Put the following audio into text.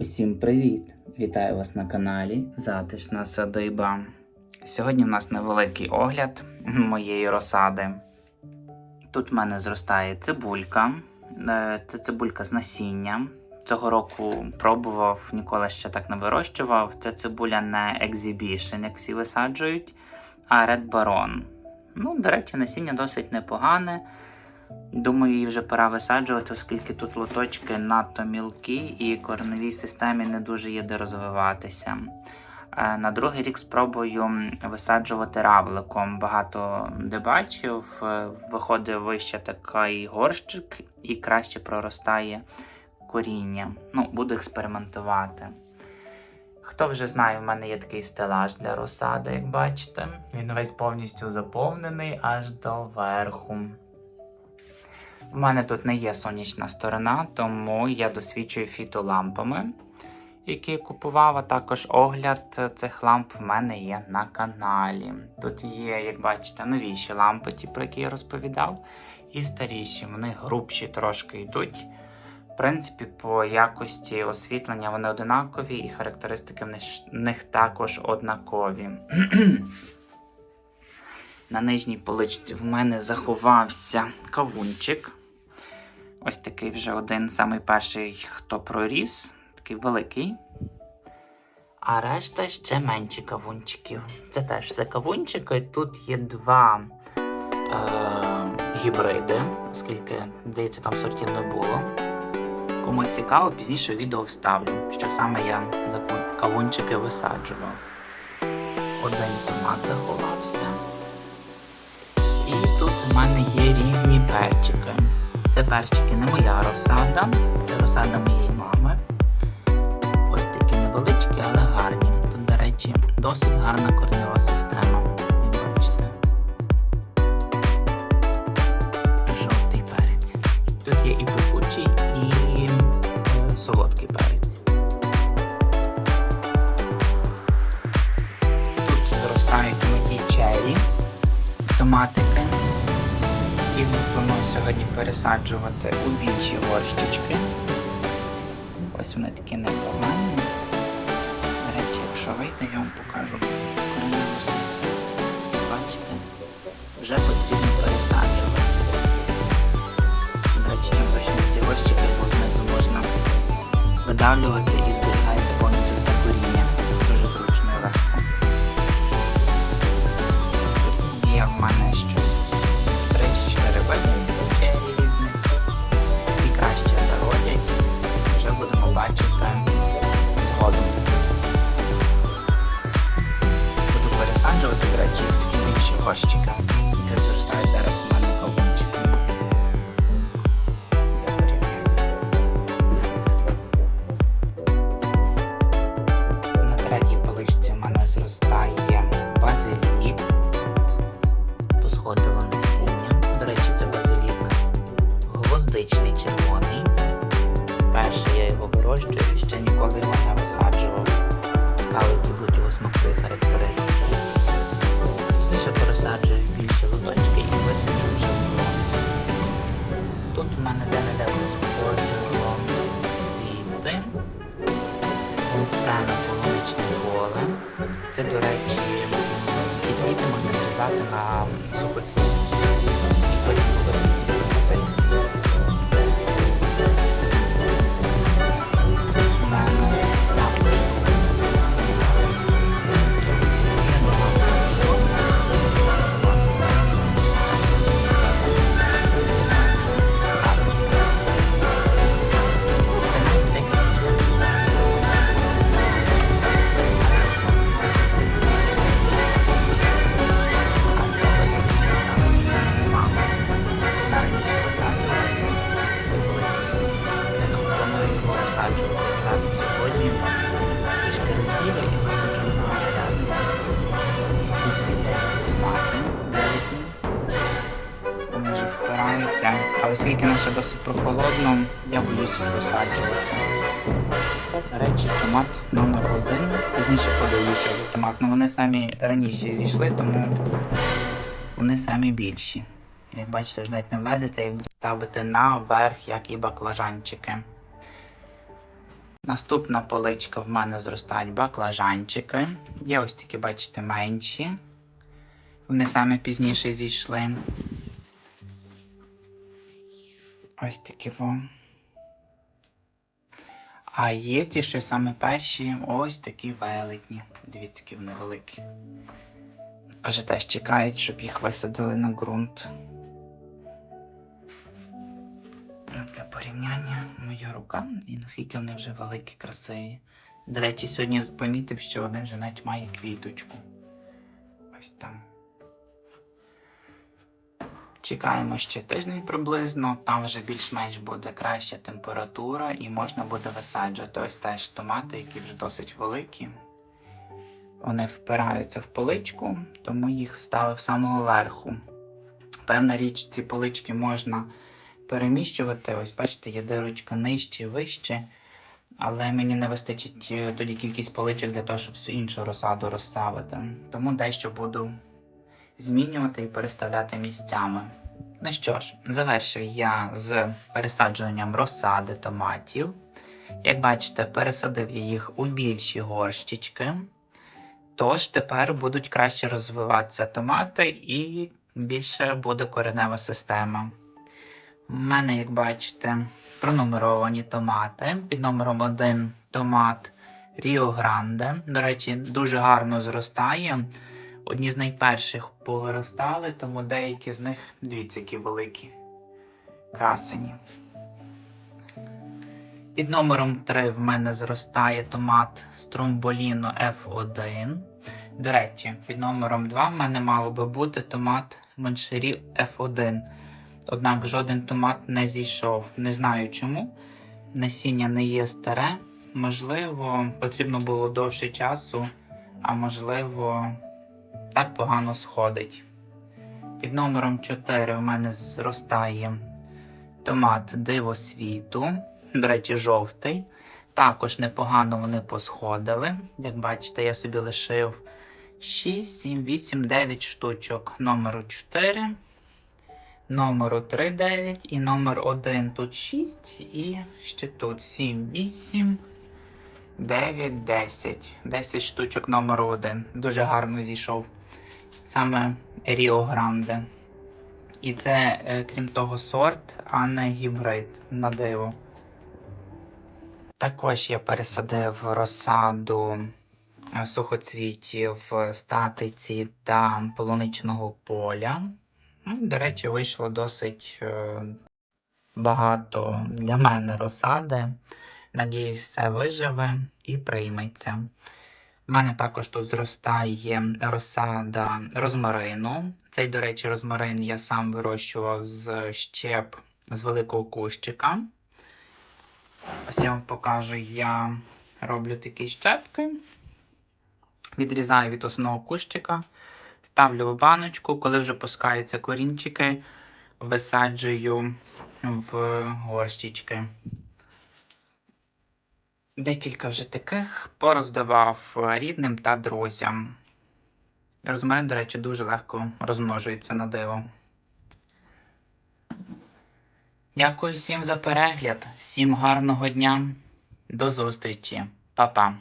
Усім привіт! Вітаю вас на каналі Затишна Садиба. Сьогодні в нас невеликий огляд моєї розсади. Тут в мене зростає цибулька. Е, Це цибулька з насіння. Цього року пробував, ніколи ще так не вирощував. Це цибуля не Exhibition, як всі висаджують, а Red Baron. Ну, до речі, насіння досить непогане. Думаю, її вже пора висаджувати, оскільки тут лоточки надто мілкі і кореневій системі не дуже є де розвиватися. Е, На другий рік спробую висаджувати равликом. Багато де бачив, е, виходить вище такий горщик і краще проростає коріння. Ну, буду експериментувати. Хто вже знає, в мене є такий стелаж для розсади, як бачите. Він весь повністю заповнений аж до верху. У мене тут не є сонячна сторона, тому я досвідчую фітолампами, які я купував, а також огляд цих ламп в мене є на каналі. Тут є, як бачите, новіші лампи, ті, про які я розповідав, і старіші. Вони грубші трошки йдуть. В принципі, по якості освітлення вони одинакові, і характеристики в них також однакові. На нижній поличці в мене заховався кавунчик. Ось такий вже один, самий перший, хто проріс, такий великий. А решта ще менші кавунчиків. Це теж все кавунчики. Тут є два е- гібриди, оскільки, здається, там сортів не було. Кому цікаво, пізніше відео вставлю, що саме я за кавунчики висаджував. Один томат заховався. І тут у мене є різні перчики. Це перчики не моя розсада, це розсада моєї мами. Ось такі невеличкі, але гарні. Тут, до речі, досить гарна коренева система. Бачите. Жовтий перець. Тут є і пекучий, і е, солодкий перець. Тут зростають мої чері, томатики. Їх планую сьогодні пересаджувати у горщички. Ось вони такі непогані. До речі, якщо вийде, я вам покажу кореневу систему. Бачите? Вже потрібно пересаджувати. До речі, чим точно ці горщики, бо знизу можна видавлювати такі більші горщики, які зростають зараз у мене кавунчики. На третій поличці в мене зростає базилік посходило насіння. До речі, це базилік гвоздичний червоний. Перше я його вирощую, ще ніколи його не висаджував. Цікаво, які будуть його смакові характеристики. Пізніше пересаджую більше лоточки і висаджу вже в ґрунт. Тут у мене де-не-де розходило квіти. Прямо полуничне поле. Це, до речі, ці квіти можна вирізати на Вони вже впираються, але оскільки наше досить прохолодно, я боюсь їх висаджувати. Це, до речі, томат номер один. Пізніше подивлюся за томат, але вони самі раніше зійшли, тому вони самі більші. Як бачите, ж навіть не влазиться і ставити наверх, як і баклажанчики. Наступна поличка в мене зростають баклажанчики. Є ось такі, бачите, менші. Вони саме пізніше зійшли. Ось такі во. А є ті, що саме перші, ось такі велетні. Дивіться, які вони великі. Вже теж чекають, щоб їх висадили на ґрунт. Для порівняння моя рука і наскільки вони вже великі, красиві. До речі, сьогодні помітив, що один вже навіть має квіточку. Ось там. Чекаємо ще тиждень приблизно, там вже більш-менш буде краща температура і можна буде висаджувати ось теж томати, які вже досить великі. Вони впираються в поличку, тому їх ставив самого верху. Певна річ, ці полички можна переміщувати. Ось, бачите, є дирочка нижче, вище. Але мені не вистачить е, тоді кількість поличок для того, щоб всю іншу розсаду розставити. Тому дещо буду змінювати і переставляти місцями. Ну що ж, завершив я з пересаджуванням розсади томатів. Як бачите, пересадив я їх у більші горщички. Тож тепер будуть краще розвиватися томати і більше буде коренева система. У мене, як бачите, пронумеровані томати. Під номером 1 томат Ріо Гранде. До речі, дуже гарно зростає. Одні з найперших повиростали, тому деякі з них, дивіться, які великі. Красені. Під номером 3 в мене зростає томат Стромболіно F1. До речі, під номером 2 в мене мало би бути томат Моншері F1. Однак жоден томат не зійшов. Не знаю чому. Насіння не є старе. Можливо, потрібно було довше часу, а можливо, так погано сходить. Під номером 4 в мене зростає томат Диво світу. До речі, жовтий. Також непогано вони посходили. Як бачите, я собі лишив 6, 7, 8, 9 штучок номеру 4 номеру 3, 9 і номер 1 тут 6 і ще тут 7, 8, 9, 10. 10 штучок номеру 1. Дуже гарно зійшов. Саме Ріо Гранде. І це, е, крім того, сорт, а не гібрид на диво. Також я пересадив розсаду е, сухоцвітів статиці та полуничного поля. Ну, До речі, вийшло досить е, багато для мене розсади. Надіюсь, все виживе і прийметься. У мене також тут зростає розсада розмарину. Цей, до речі, розмарин я сам вирощував з щеп з великого кущика. Ось я вам покажу, я роблю такі щепки, відрізаю від основного кущика. Ставлю в баночку, коли вже пускаються корінчики, висаджую в горщички. Декілька вже таких пороздавав рідним та друзям. Розмарин, до речі, дуже легко розмножується на диво. Дякую всім за перегляд, всім гарного дня. До зустрічі, Па-па.